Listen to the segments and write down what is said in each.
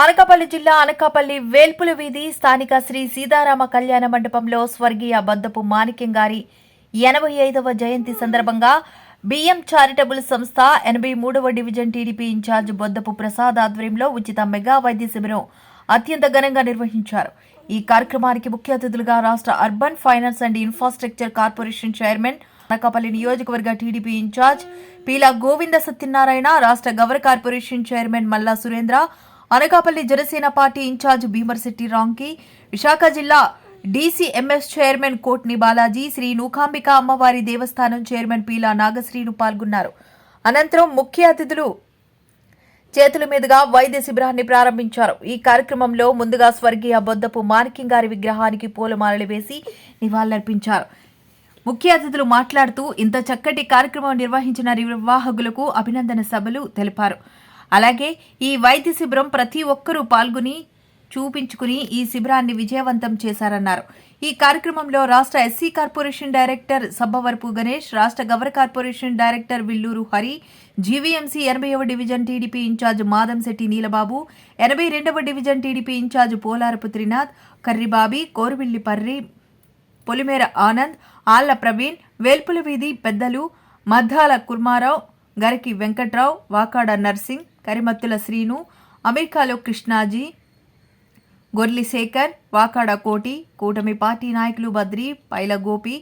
అనకాపల్లి జిల్లా అనకాపల్లి వేల్పుల వీధి స్థానిక శ్రీ సీతారామ కళ్యాణ మండపంలో స్వర్గీయ బద్దపు మాణిక్యం గారి ఎనభై ఐదవ జయంతి సందర్భంగా బిఎం చారిటబుల్ సంస్థ ఎనభై మూడవ division TDP incharge Boddapu Prasad ఆధ్వర్యంలో ఉచిత మెగా వైద్య శిబిరం అత్యంత ఘనంగా నిర్వహించారు. ఈ కార్యక్రమానికి ముఖ్య అతిథులుగా రాష్ట్ర urban finance and infrastructure corporation chairman Anakapalli నియోజకవర్గ టీడీపీ ఇన్ఛార్జ్ పీలా గోవింద సత్యనారాయణ రాష్ట్ర Gavara corporation chairman Malla Surendra Anakapalli Janasena party incharge Bhimarasetti Ramki Visakha జిల్లా డీసీఎంఎస్ చైర్మన్ కోట్ని బాలాజీ శ్రీ నూకాంబిక అమ్మవారి దేవస్థానం చైర్మన్ పీలా నాగశ్రీను పాల్గొన్నారు. అనంతరం ముఖ్య అతిథులు చేతుల మీదుగా వైద్య శిబిరాన్ని ప్రారంభించారు. ఈ కార్యక్రమంలో ముందుగా స్వర్గీయ బొద్దపు మార్కింగారి విగ్రహానికి పూలమాలలు వేసి నివాళులర్పించారు. ముఖ్య అతిథులు మాట్లాడుతూ ఇంత చక్కటి కార్యక్రమం నిర్వహించిన నిర్వాహకులకు అభినందన సభలు తెలిపారు. అలాగే ఈ వైద్య శిబిరం ప్రతి ఒక్కరూ పాల్గొని చూపించుకుని ఈ శిబిరాన్ని విజయవంతం చేశారన్నారు. ఈ కార్యక్రమంలో రాష్ట్ర SC corporation director Sabbavarapu Ganesh రాష్ట్ర Gavara corporation director Villuru Hari GVMC ఎనభైవ division TDP incharge Madamsetti Neelababu ఎనభై రెండవ division TDP incharge Polarapu Trinath Karribabi Koruvilli Parri Polimera Anand Alla Praveen Velpula వీధి పెద్దలు మద్దాల కుర్మారావు గరికి వెంకట్రావు వాకాడ నర్సింగ్ కరిమత్తుల శ్రీను అమెరికాలో కృష్ణాజీ గొర్లిశేఖర్ వాకాడ కోటి కూటమి పార్టీ నాయకులు బద్రి పైల గోపి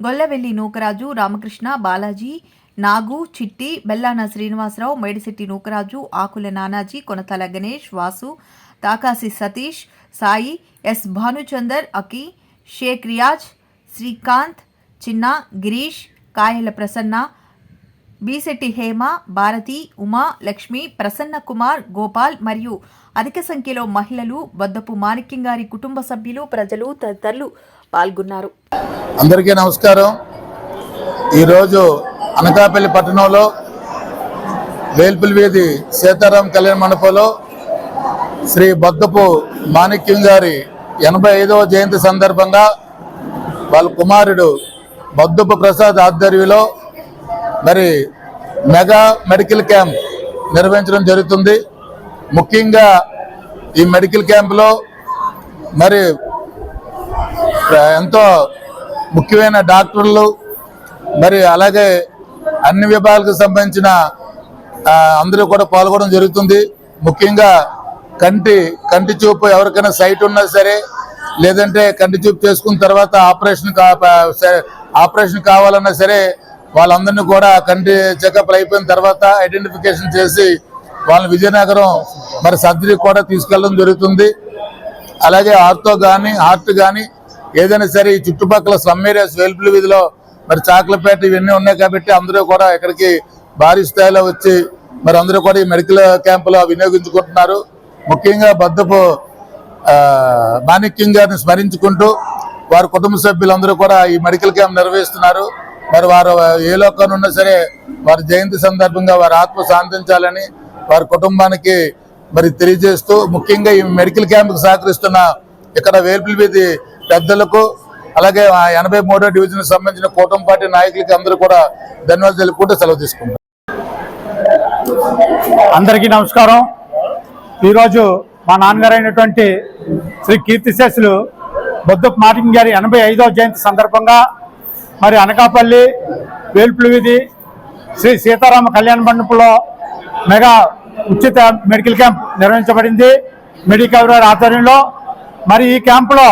గొల్లవెల్లి నూకరాజు రామకృష్ణ బాలాజీ నాగు చిట్టి బెల్లాన శ్రీనివాసరావు మేడిశెట్టి నూకరాజు ఆకుల నానాజీ కొనతల గణేష్ వాసు తాకాసి సతీష్ సాయి ఎస్ భానుచందర్ అకి షేక్ రియాజ్ శ్రీకాంత్ చిన్న గిరీష్ కాయల ప్రసన్న బీసెట్టి హేమ భారతి ఉమా లక్ష్మి ప్రసన్న కుమార్ గోపాల్ మరియు అధిక సంఖ్యలో మహిళలు బద్దపు మాణిక్యం గారి కుటుంబ సభ్యులు ప్రజలు తదితరులు పాల్గొన్నారు. అందరికీ నమస్కారం. ఈరోజు అనకాపల్లి పట్టణంలో వేల్పుల్ వీధి సీతారాం కళ్యాణ మండపంలో శ్రీ బద్దపు మాణిక్యం గారి ఎనభై ఐదవ జయంతి సందర్భంగా వాళ్ళ కుమారుడు బద్దపు ప్రసాద్ ఆధ్వర్యంలో మరి మెగా మెడికల్ క్యాంప్ నిర్వహించడం జరుగుతుంది. ముఖ్యంగా ఈ మెడికల్ క్యాంప్లో మరి ఎంతో ముఖ్యమైన డాక్టర్లు మరి అలాగే అన్ని విభాగాలకు సంబంధించిన అందరూ కూడా పాల్గొనడం జరుగుతుంది. ముఖ్యంగా కంటి కంటి చూపు ఎవరికైనా సైట్ ఉన్నా సరే లేదంటే కంటి చూపు చేసుకున్న తర్వాత ఆపరేషన్ కా- ఆపరేషన్ కావాలన్నా సరే వాళ్ళందరినీ కూడా కంటి చెకప్లు అయిపోయిన తర్వాత ఐడెంటిఫికేషన్ చేసి వాళ్ళని విజయనగరం మరి సర్జరీ కూడా తీసుకెళ్ళడం జరుగుతుంది. అలాగే ఆర్తో కానీ హార్ట్ కానీ ఏదైనా సరే ఈ చుట్టుపక్కల స్లమ్ ఏరియాస్ వేల్పుల వీధిలో మరి చాకలపేట ఇవన్నీ ఉన్నాయి కాబట్టి అందరూ కూడా ఇక్కడికి భారీ స్థాయిలో వచ్చి మరి అందరూ కూడా ఈ మెడికల్ క్యాంపులో వినియోగించుకుంటున్నారు. ముఖ్యంగా బద్దపు మాణిక్యం గారిని స్మరించుకుంటూ వారి కుటుంబ సభ్యులందరూ కూడా ఈ మెడికల్ క్యాంప్ నిర్వహిస్తున్నారు. మరి వారు ఏ లోకంలో ఉన్నా సరే వారి జయంతి సందర్భంగా వారి ఆత్మ శాంతించాలని వారి కుటుంబానికి మరి తెలియజేస్తూ ముఖ్యంగా ఈ మెడికల్ క్యాంప్కి సహకరిస్తున్న ఇక్కడ వేల్పుల వీధి పెద్దలకు అలాగే ఎనభై మూడో డివిజన్ సంబంధించిన కూటమి పార్టీ నాయకులకి అందరూ కూడా ధన్యవాదాలు తెలుపుకుంటూ సెలవు తీసుకుంటాం అందరికీ నమస్కారం. ఈరోజు మా నాన్నగారు అయినటువంటి శ్రీ కీర్తిశేషులు బొద్దు మార్టిన్ గారి ఎనభై ఐదవ జయంతి సందర్భంగా మరి అనకాపల్లి వేల్పుల వీధి శ్రీ సీతారామ కళ్యాణ మండపంలో మెగా ఉచిత మెడికల్ క్యాంప్ నిర్వహించబడింది మెడికల్ వారి ఆధ్వర్యంలో. మరి ఈ క్యాంపులో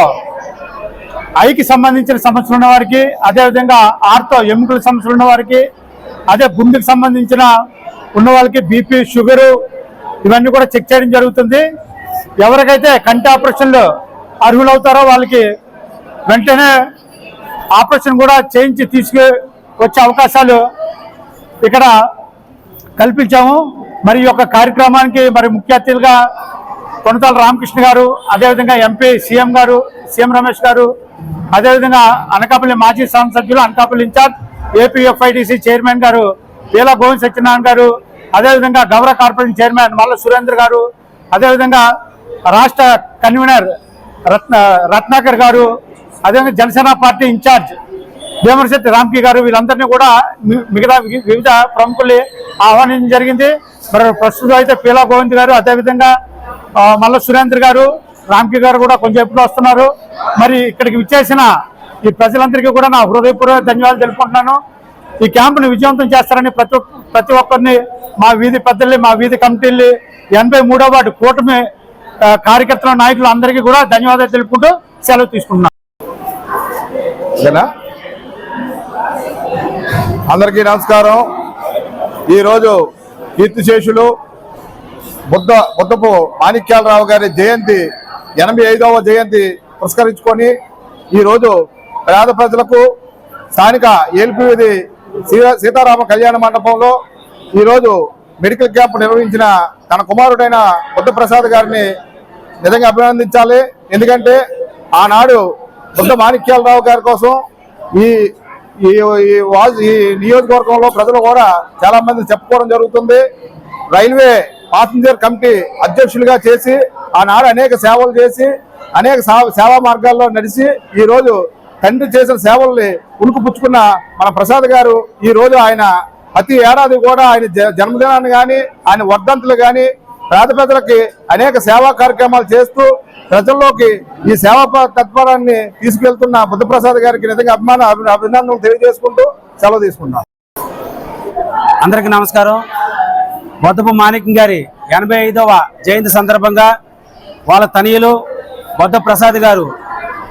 ఐకి సంబంధించిన సమస్యలు ఉన్న వారికి అదేవిధంగా ఆర్తో ఎముకల సమస్యలు ఉన్న వారికి అదే గుండెకి సంబంధించిన ఉన్న వాళ్ళకి బీపీ షుగరు ఇవన్నీ కూడా చెక్ చేయడం జరుగుతుంది. ఎవరికైతే కంటి ఆపరేషన్లు అర్హులవుతారో వాళ్ళకి వెంటనే ఆపరేషన్ కూడా చేయించి తీసుకు వచ్చే అవకాశాలు ఇక్కడ కల్పించాము. మరి ఈ యొక్క కార్యక్రమానికి మరి ముఖ్య అతిథులుగా కొనతాల రామకృష్ణ గారు అదేవిధంగా MP CM garu CM Ramesh garu అదేవిధంగా అనకాపల్లి మాజీ సభ్యులు అనకాపల్లి ఇన్ఛార్జ్ ఏపీఎఫ్ఐడిసి చైర్మన్ గారు వీల గోవింద్ సత్యనారాయణ గారు అదేవిధంగా గౌరవ కార్పొరేషన్ చైర్మన్ మల్ల సురేంద్ర గారు అదేవిధంగా రాష్ట్ర కన్వీనర్ రత్న రత్నాకర్ గారు అదేవిధంగా జనసేన పార్టీ ఇన్ఛార్జ్ భీమరశెట్టి రామ్కి గారు వీళ్ళందరినీ కూడా మిగతా వి- వివిధ ప్రముఖుల్ని ఆహ్వానించడం జరిగింది. మరి ప్రస్తుతం అయితే పీలా గోవింద్ గారు అదేవిధంగా మల్ల సురేంద్ర గారు రామ్కి గారు కూడా కొంచెం వస్తున్నారు. మరి ఇక్కడికి విచ్చేసిన ఈ ప్రజలందరికీ కూడా నా హృదయపూర్వక ధన్యవాదాలు తెలుపుకుంటున్నాను. ఈ క్యాంపుని విజయవంతం చేస్తారని ప్రతి ప్రతి ఒక్కరిని మా వీధి పెద్దల్ని మా వీధి కమిటీల్ని ఎనభై మూడో వాటి కూటమి కార్యకర్తల నాయకులు అందరికీ కూడా ధన్యవాదాలు తెలుపుకుంటూ సెలవు తీసుకుంటున్నాను. ఓకేనా అందరికీ నమస్కారం. ఈరోజు కీర్తిశేషులు బుద్ధ బుద్ధపు మాణిక్యాలరావు గారి జయంతి ఎనభై ఐదవ జయంతి పురస్కరించుకొని ఈరోజు పేద ప్రజలకు స్థానిక ఏల్పివిధి సీతారామ కళ్యాణ మండపంలో ఈరోజు మెడికల్ క్యాంప్ నిర్వహించిన తన కుమారుడైన బుద్ధప్రసాద్ గారిని నిజంగా అభినందించాలి. ఎందుకంటే ఆనాడు బుద్ధ మాణిక్యాలరావు గారి కోసం ఈ ఈ ఈ ఈ నియోజకవర్గంలో ప్రజలు కూడా చాలా మంది చెప్పుకోవడం జరుగుతుంది. రైల్వే పాసింజర్ కమిటీ అధ్యక్షులుగా చేసి ఆనాడు అనేక సేవలు చేసి అనేక సా- సేవా మార్గాల్లో నడిచి ఈ రోజు తండ్రి చేసిన సేవల్ని ఉనుకుపుచ్చుకున్న మన ప్రసాద్ గారు ఈ రోజు ఆయన ప్రతి ఏడాది కూడా ఆయన జ- జన్మదినాన్ని కానీ ఆయన వర్ధంతులు కానీ పేద ప్రజలకి అనేక సేవా కార్యక్రమాలు చేస్తూ ప్రజల్లోకి ఈ సేవా ప- తత్పరాన్ని తీసుకెళ్తున్న బుద్ధప్రసాద్ గారికి నిజంగా అభిమాన అభినందనలు తెలియజేసుకుంటూ సెలవు తీసుకుంటాం అందరికీ నమస్కారం. బొద్దపు మాణిక్యం గారి ఎనభై ఐదవ జయంతి సందర్భంగా వాళ్ళ తనయులు బొద్ద ప్రసాద్ గారు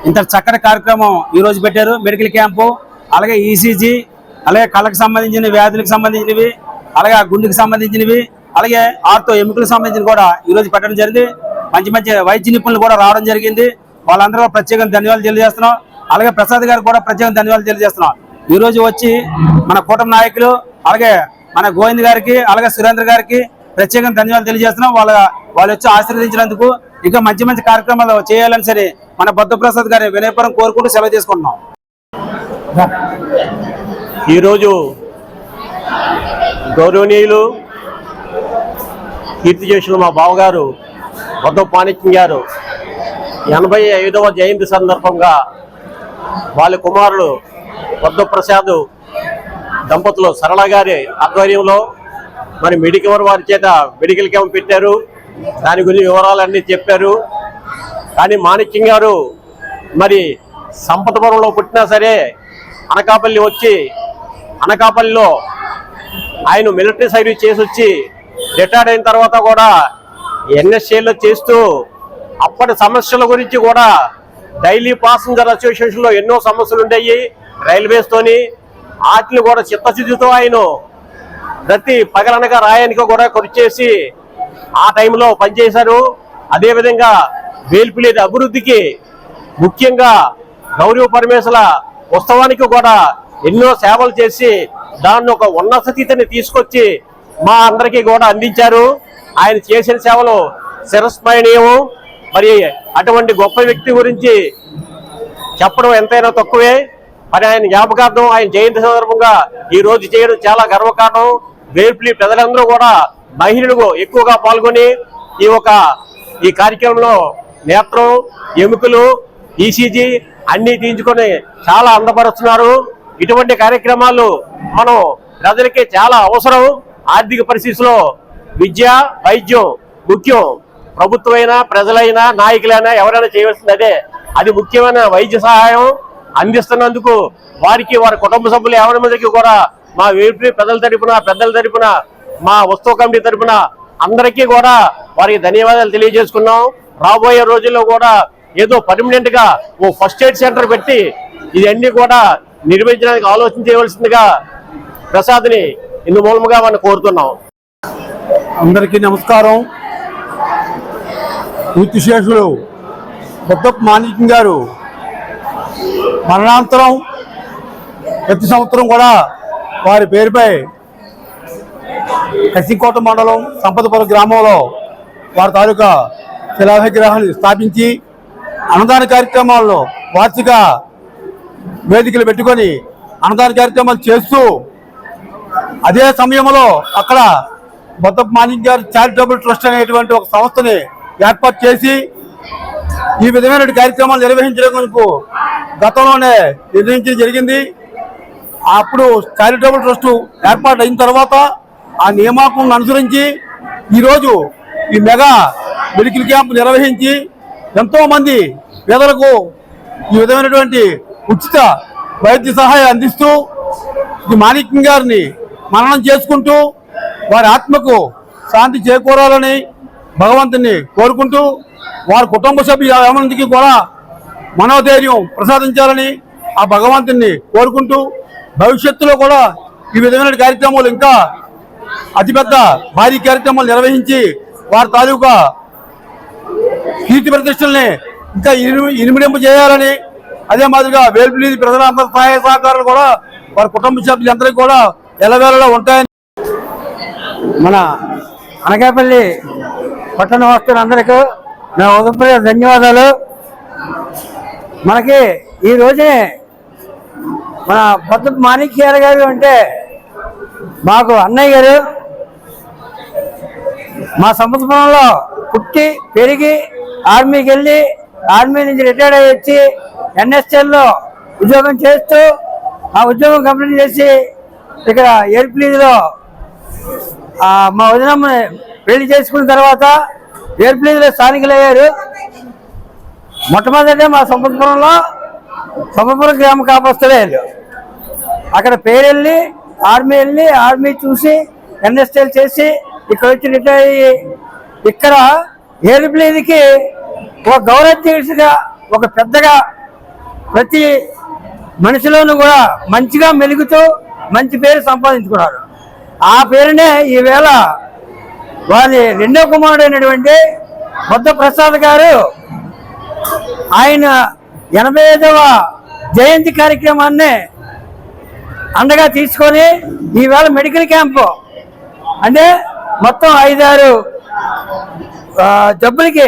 ఇంత చక్కటి కార్యక్రమం ఈరోజు పెట్టారు. మెడికల్ క్యాంపు అలాగే ఈసీజీ అలాగే కళ్ళకు సంబంధించిన వ్యాధులకు సంబంధించినవి అలాగే గుండెకి సంబంధించినవి అలాగే ఆర్తో ఎముకలకు సంబంధించిన కూడా ఈరోజు పెట్టడం జరిగింది. మంచి మంచి వైద్య నిపుణులు కూడా రావడం జరిగింది. వాళ్ళందరూ ప్రత్యేకంగా ధన్యవాదాలు తెలియజేస్తున్నాం. అలాగే ప్రసాద్ గారు కూడా ప్రత్యేకంగా ధన్యవాదాలు తెలియజేస్తున్నాం. ఈ రోజు వచ్చి మన కూటమి నాయకులు అలాగే మన గోవింద్ గారికి అలాగే సురేంద్ర గారికి ప్రత్యేకంగా ధన్యవాదాలు తెలియజేస్తున్నాం. వాళ్ళ వాళ్ళు వచ్చి ఆశీర్వదించినందుకు ఇంకా మంచి మంచి కార్యక్రమాలు చేయాలని సరే మన బొద్దప్రసాద్ గారి వినయపురం కోరుకుంటూ సెలవు తీసుకుంటున్నాం. ఈరోజు గౌరవనీయులు కీర్తి చేసిన మా బావగారు వద్ద పాణిక్యం గారు. ఎనభై ఐదవ జయంతి సందర్భంగా వాళ్ళ కుమారుడు వద్ద ప్రసాద్ దంపతులు సరళ గారి ఆధ్వర్యంలో మరి మెడికవర్ వారి చేత మెడికల్ క్యాంప్ పెట్టారు. దాని గురించి వివరాలన్నీ చెప్పారు. కానీ మాణిక్యం గారు మరి సంపతపురంలో పుట్టినా సరే అనకాపల్లి వచ్చి అనకాపల్లిలో ఆయన మిలిటరీ సర్వీస్ చేసి వచ్చి రిటైర్డ్ అయిన తర్వాత కూడా ఎన్ఎస్ఏలో చేస్తూ అప్పటి సమస్యల గురించి కూడా డైలీ పాసింజర్ అసోసియేషన్లో ఎన్నో సమస్యలు ఉండేవి రైల్వేస్తోని వాటిని కూడా చిత్తశుద్ధితో ఆయన ప్రతి పగలనగా రాయనిక కూడా కృషి చేసి ఆ టైంలో పనిచేశారు. అదేవిధంగా వేల్పిలేని అభివృద్ధికి ముఖ్యంగా గౌరవ పరమేశ్వర ఉత్సవానికి కూడా ఎన్నో సేవలు చేసి దాన్ని ఒక ఉన్నత స్థితిని తీసుకొచ్చి మా అందరికీ కూడా అందించారు. ఆయన చేసిన సేవలు శిరస్మరణీయము. మరి అటువంటి గొప్ప వ్యక్తి గురించి చెప్పడం ఎంతైనా తక్కువే. మరి ఆయన జ్ఞాపకార్థం ఆయన జయంతి సందర్భంగా ఈ రోజు చేయడం చాలా గర్వకారణం. వేర్పిలి ప్రజలందరూ కూడా మహిళలు ఎక్కువగా పాల్గొని ఈ ఒక ఈ కార్యక్రమంలో నేత్రం ఎముకలు ఈసీజీ అన్ని తీయించుకొని చాలా అందపరుస్తున్నారు. ఇటువంటి కార్యక్రమాలు మనం ప్రజలకి చాలా అవసరం. ఆర్థిక పరిస్థితిలో విద్య వైద్యం ముఖ్యం. ప్రభుత్వమైనా ప్రజలైనా నాయకులైనా ఎవరైనా చేయవలసింది అదే. అది ముఖ్యమైన వైద్య సహాయం అందిస్తున్నందుకు వారికి వారి కుటుంబ సభ్యులు ఎవరి మందికి కూడా మా వేపి పెద్దల తరపున పెద్దల తరపున మా వస్తువు కమిటీ తరపున అందరికీ కూడా వారికి ధన్యవాదాలు తెలియజేసుకున్నాం. రాబోయే రోజుల్లో కూడా ఏదో పర్మనెంట్గా ఓ ఫస్ట్ ఎయిడ్ సెంటర్ పెట్టి ఇవన్నీ కూడా నిర్మించడానికి ఆలోచన చేయవలసిందిగా ప్రసాద్ని ఇందు మూలముగా మనం కోరుతున్నాం. అందరికీ నమస్కారం. పూర్తిశేషుడు బుద్ధప్ మాణిక్యం గారు మరణాంతరం ప్రతి సంవత్సరం కూడా వారి పేరుపై కసికోట మండలం సంపదపురం గ్రామంలో వారి తాలూకా శిలా విగ్రహాన్ని స్థాపించి అన్నదాన కార్యక్రమాల్లో వార్షిక వేదికలు పెట్టుకొని అన్నదాన కార్యక్రమాలు చేస్తూ అదే సమయంలో అక్కడ బొద్దప్ప మాణిక్ గారు చారిటబుల్ ట్రస్ట్ అనేటువంటి ఒక సంస్థని ఏర్పాటు చేసి ఈ విధమైన కార్యక్రమాలు నిర్వహించడం గతంలోనే నిర్ణయించడం జరిగింది. అప్పుడు చారిటబుల్ ట్రస్ట్ ఏర్పాటు అయిన తర్వాత ఆ నియామకం అనుసరించి ఈరోజు ఈ మెగా మెడికల్ క్యాంప్ నిర్వహించి ఎంతో మంది పేదలకు ఈ విధమైనటువంటి ఉచిత వైద్య సహాయం అందిస్తూ ఈ మాణిక్యం గారిని మననం చేసుకుంటూ వారి ఆత్మకు శాంతి చేకూరాలని భగవంతుని కోరుకుంటూ వారి కుటుంబ సభ్యులందరికీ కూడా మనోధైర్యం ప్రసాదించాలని ఆ భగవంతుని కోరుకుంటూ భవిష్యత్తులో కూడా ఈ విధమైన కార్యక్రమాలు ఇంకా అతిపెద్ద భారీ కార్యక్రమాలు నిర్వహించి వారి తాలూకా కీర్తి ప్రతిష్టల్ని ఇంకా ఇనుము- చేయాలని అదే మాదిరిగా వేల్పులీది ప్రజలందరి సహాయ సహకారాలు కూడా వారి కుటుంబ సభ్యులందరికీ కూడా ఎలవేళలో ఉంటాయని మన అనకాపల్లి పట్టణ వాస్తులందరికీ నా ఉదయపూర్వ ధన్యవాదాలు. మనకి ఈ రోజే మన పొద్దు మాణిక్యాల గారు అంటే మాకు అన్నయ్య గారు మా సంవత్సరంలో పుట్టి పెరిగి ఆర్మీకి వెళ్ళి ఆర్మీ నుంచి రిటైర్డ్ అయ్యి వచ్చి ఎన్ఎస్ఎల్లో ఉద్యోగం చేస్తూ ఆ ఉద్యోగం కంప్లీట్ చేసి ఇక్కడ ఎయిర్ప్లీజ్లో ఆ, మా వదినమ్మ పెళ్ళి చేసుకున్న తర్వాత ఎయిర్ప్లేన్లో స్థానికులు అయ్యారు మొట్టమొదట మా సంపత్పురంలో సంపత్పురం గ్రామ కాపస్తులే అక్కడ పేరు వెళ్ళి ఆర్మీ వెళ్ళి ఆర్మీ చూసి ఎన్ఎస్టీఎల్ చేసి ఇక్కడ వచ్చి రిటైర్ అయ్యి ఇక్కడ ఎయిర్ప్లేన్కి ఒక గౌరవగా ఒక పెద్దగా ప్రతి మనిషిలోనూ కూడా మంచిగా మెలుగుతూ మంచి పేరు సంపాదించుకున్నారు. ఆ పేరునే ఈవేళ వారి రెండో కుమారుడు అయినటువంటి బుద్ధ ప్రసాద్ గారు ఆయన ఎనభై ఐదవ జయంతి కార్యక్రమాన్ని అండగా తీసుకొని ఈవేళ మెడికల్ క్యాంపు అంటే మొత్తం ఐదారు జబ్బులకి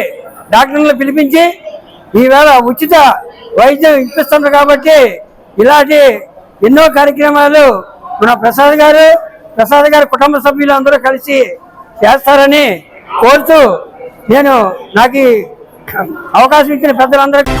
డాక్టర్లను పిలిపించి ఈవేళ ఉచిత వైద్యం ఇప్పిస్తున్నారు కాబట్టి ఇలాంటి ఎన్నో కార్యక్రమాలు మన ప్రసాద్ గారు ప్రసాద్ గారి కుటుంబ సభ్యులు అందరూ కలిసి చేస్తారని కోరుతూ నేను నాకు అవకాశం ఇచ్చిన పెద్దలందరికీ